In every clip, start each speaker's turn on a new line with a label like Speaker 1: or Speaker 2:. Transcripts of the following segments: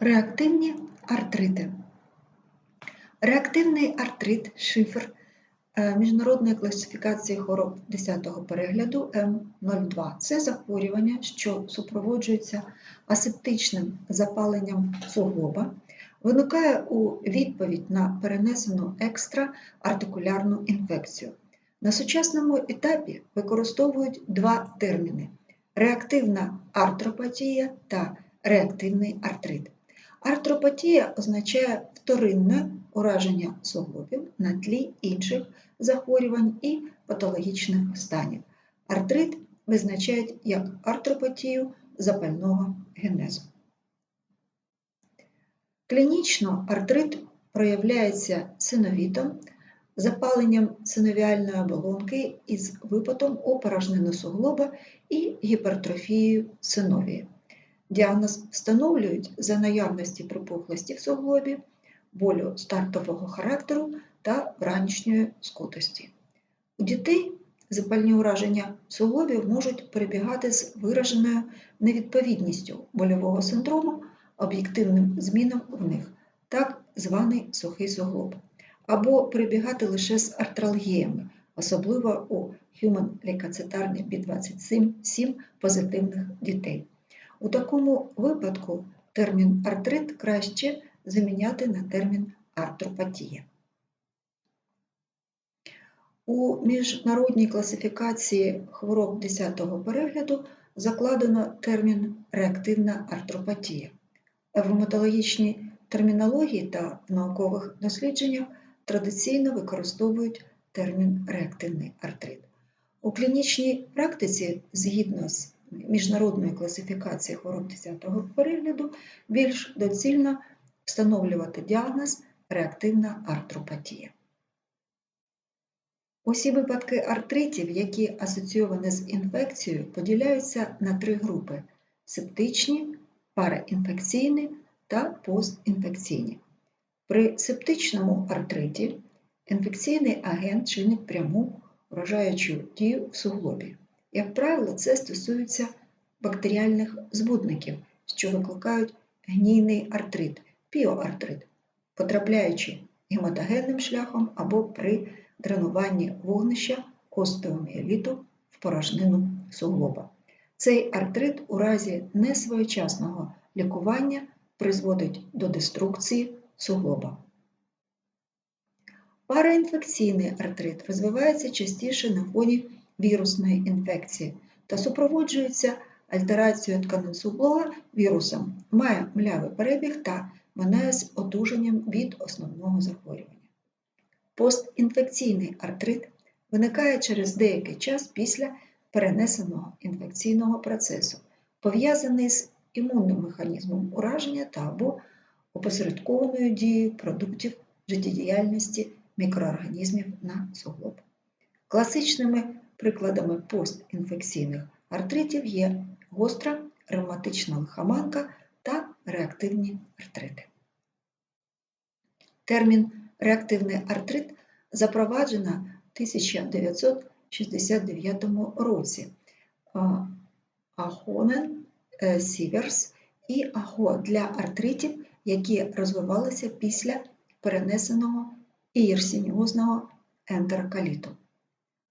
Speaker 1: Реактивні артрити. Реактивний артрит шифр е, міжнародної класифікації хвороб 10-го перегляду М02 це захворювання, що супроводжується асептичним запаленням суглоба, виникає у відповідь на перенесену екстраартикулярну інфекцію. На сучасному етапі використовують два терміни реактивна артропатія та реактивний артрит. Артропатія означає вторинне ураження суглобів на тлі інших захворювань і патологічних станів. Артрит визначають як артропатію запального генезу. Клінічно артрит проявляється синовітом, запаленням синовіальної оболонки із випадом у порожнину суглоба і гіпертрофією синовії. Діагноз встановлюють за наявності припухлості в суглобі, болю стартового характеру та вранішньої скутості. У дітей запальні ураження суглобів можуть перебігати з вираженою невідповідністю больового синдрому об'єктивним змінам в них, так званий сухий суглоб, або перебігати лише з артралгіями, особливо у human лейкоцитарний B27 позитивних дітей. У такому випадку термін артрит краще заміняти на термін артропатія. У міжнародній класифікації хвороб 10-го перегляду закладено термін реактивна артропатія. В ревматологічній термінології та в наукових дослідженнях традиційно використовують термін реактивний артрит. У клінічній практиці, згідно з міжнародної класифікації хвороб 10-го перегляду, більш доцільно встановлювати діагноз реактивна артропатія. Усі випадки артритів, які асоційовані з інфекцією, поділяються на три групи септичні, параінфекційні та постінфекційні. При септичному артриті інфекційний агент чинить пряму вражаючу дію в суглобі. Як правило, це стосується бактеріальних збудників, що викликають гнійний артрит, піоартрит, потрапляючи гематогенним шляхом або при дренуванні вогнища остеоміеліту в порожнину суглоба. Цей артрит у разі несвоєчасного лікування призводить до деструкції суглоба. Параінфекційний артрит розвивається частіше на фоні вірусної інфекції та супроводжується альтерацією тканин суглова вірусом, має млявий перебіг та минає з одужанням від основного захворювання. Постінфекційний артрит виникає через деякий час після перенесеного інфекційного процесу, пов'язаний з імунним механізмом ураження та або опосередкованою дією продуктів життєдіяльності мікроорганізмів на суглоб. Класичними прикладами постінфекційних артритів є гостра ревматична лихоманка та реактивні артрити. Термін реактивний артрит запроваджено в 1969 році Ахонен е, Сіверс і АГО для артритів, які розвивалися після перенесеного ієрсініозного ентерокаліту.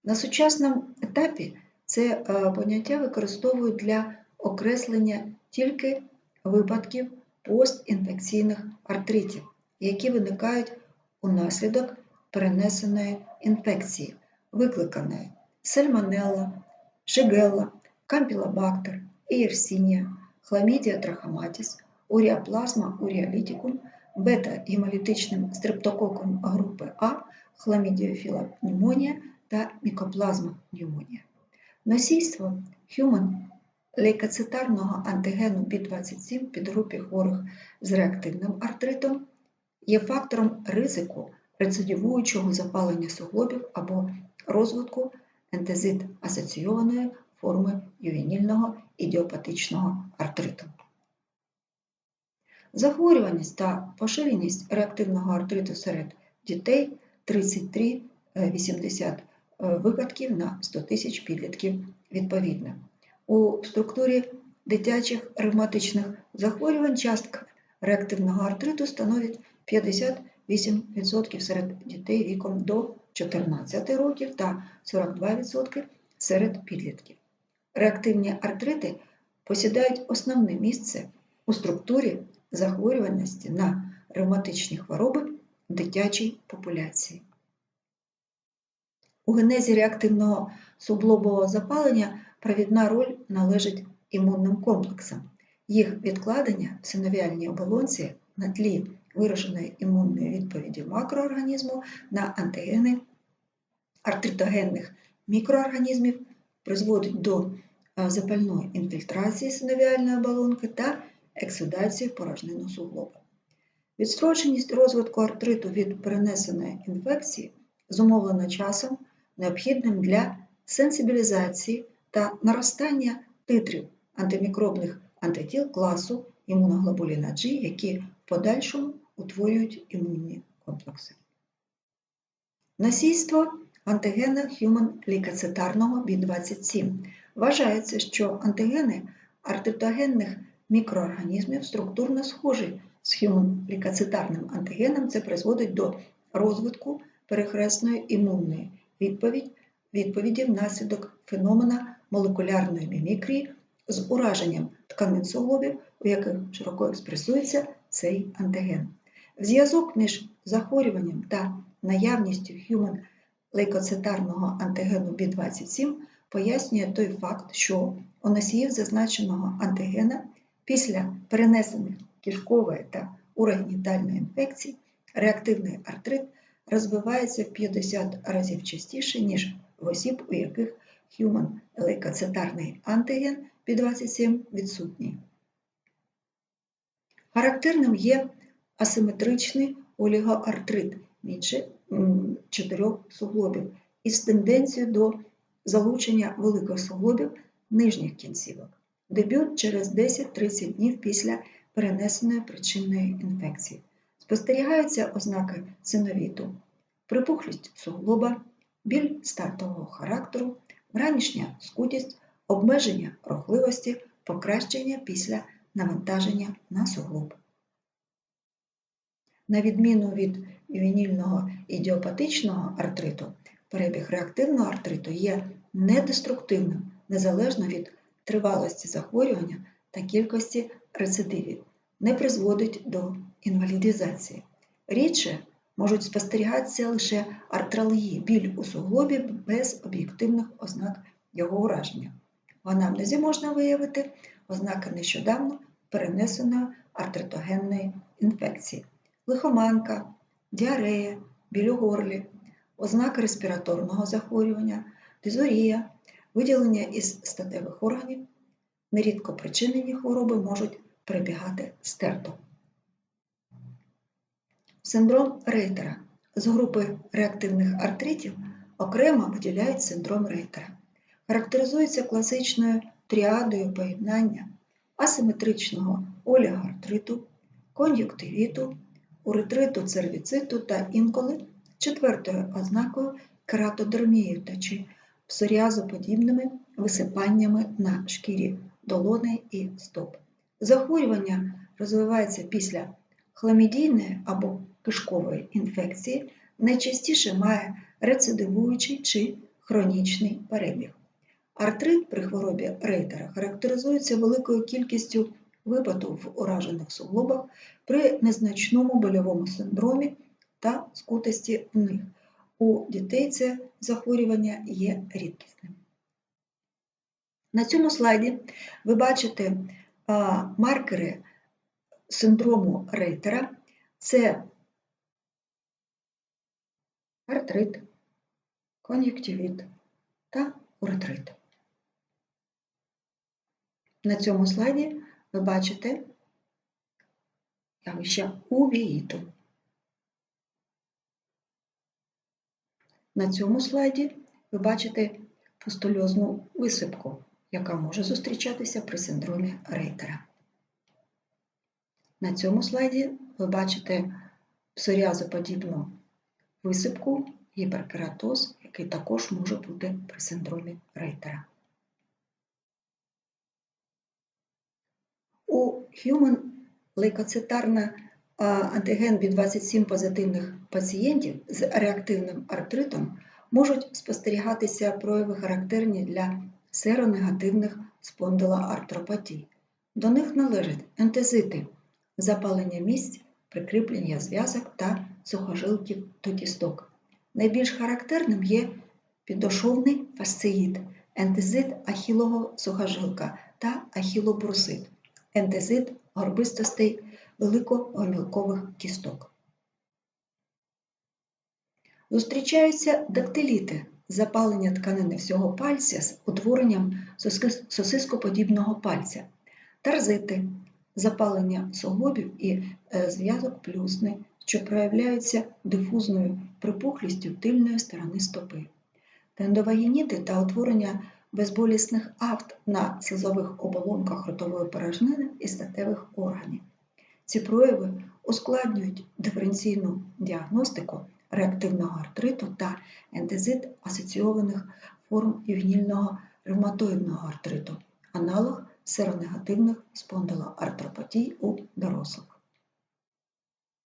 Speaker 1: На сучасному етапі це е, поняття використовують для окреслення тільки випадків постінфекційних артритів, які виникають унаслідок перенесеної інфекції, викликаної сальмонелла, шигелла, кампілобактер, ієрсінія, хламідія трахоматіс, уріаплазма уріалітікум, бета-гемолітичним стрептококом групи А, хламідіофіла пневмонія та мікоплазма пневмонія. Носійство Human лейкоцитарного антигену B27 підгрупі хворих з реактивним артритом є фактором ризику рецидивуючого запалення суглобів або розвитку ентезит асоційованої форми ювенільного ідіопатичного артриту. Захворюваність та поширеність реактивного артриту серед дітей 33-80 е, випадків на 100 тисяч підлітків відповідно. У структурі дитячих ревматичних захворювань частка реактивного артриту становить 58% серед дітей віком до 14 років та 42% серед підлітків. Реактивні артрити посідають основне місце у структурі захворюваності на ревматичні хвороби в дитячій популяції. У генезі реактивного суглобового запалення провідна роль належить імунним комплексам. Їх відкладення в синовіальній оболонці на тлі вираженої імунної відповіді макроорганізму на антигени артритогенних мікроорганізмів призводить до е, запальної інфільтрації синовіальної оболонки та ексудації порожнину суглоба. Відстроченість розвитку артриту від перенесеної інфекції зумовлена часом, необхідним для сенсибілізації та наростання титрів антимікробних антитіл класу імуноглобуліна G, які в подальшому утворюють імунні комплекси. Носійство антигена Human лейкоцитарного B27. Вважається, що антигени артритогенних мікроорганізмів структурно схожі з Human лейкоцитарним антигеном. Це призводить до розвитку перехресної імунної відповіді внаслідок феномена молекулярної мімікрії з ураженням тканин суглобів, у яких широко експресується цей антиген. Зв'язок між захворюванням та наявністю Human лейкоцитарного антигену B27 пояснює той факт, що у носіїв зазначеного антигена після перенесених кишкової та урогенітальної інфекцій реактивний артрит розвивається в 50 разів частіше, ніж в осіб, у яких Human лейкоцитарний антиген B27 відсутній. Характерним є асиметричний олігоартрит менше чотирьох суглобів із тенденцією до залучення великих суглобів нижніх кінцівок. Дебют через 10-30 днів після перенесеної причинної інфекції. Спостерігаються ознаки синовіту, припухлість суглоба, біль стартового характеру, ранішня скутість, обмеження рухливості, покращення після навантаження на суглоб. На відміну від вінільного ідіопатичного артриту, перебіг реактивного артриту є недеструктивним незалежно від тривалості захворювання та кількості рецидивів, не призводить до інвалідизації. Рідше можуть спостерігатися лише артралгії, біль у суглобі без об'єктивних ознак його ураження. В анамнезі можна виявити ознаки нещодавно перенесеної артритогенної інфекції, лихоманка, діарея, біль у горлі, ознаки респіраторного захворювання, дизурія, виділення із статевих органів, нерідко причинені хвороби можуть перебігати стерто. Синдром Рейтера з групи реактивних артритів окремо виділяють синдром Рейтера. Характеризується класичною тріадою поєднання асиметричного олігартриту, кон'юктивіту, уретриту цервіциту та інколи четвертою ознакою кератодермії та чи псоріазоподібними висипаннями на шкірі долони і стоп. Захворювання розвивається після хламідійної або кишкової інфекції, найчастіше має рецидивуючий чи хронічний перебіг. Артрит при хворобі рейтера характеризується великою кількістю випадків в уражених суглобах при незначному больовому синдромі та скутості в них. У дітей це захворювання є рідкісним. На цьому слайді ви бачите маркери синдрому рейтера. Це артрит, кон'юктивіт та уретрит. На цьому слайді ви бачите явище увіїту. На цьому слайді ви бачите пустульозну висипку, яка може зустрічатися при синдромі Рейтера. На цьому слайді ви бачите псоріазоподібну висипку, гіперкератоз, який також може бути при синдромі Рейтера. У human лейкоцитарна антиген B27 позитивних пацієнтів з реактивним артритом можуть спостерігатися прояви характерні для серонегативних спондилоартропатій. До них належать ентезити, запалення місць, прикріплення зв'язок та сухожилків до кісток. Найбільш характерним є підошовний фасциїт, ентезит ахілового сухожилка та ахілобрусит, ентезит горбистостей великогомілкових кісток. Зустрічаються дактиліти запалення тканини всього пальця з утворенням сосископодібного пальця, тарзити запалення суглобів і е, зв'язок плюсни, що проявляються дифузною припухлістю тильної сторони стопи, тендовагініти та утворення безболісних акт на слизових оболонках ротової порожнини і статевих органів. Ці прояви ускладнюють диференційну діагностику реактивного артриту та ентезит асоційованих форм ювенільного ревматоїдного артриту, аналог серонегативних спондилоартропатій у дорослих.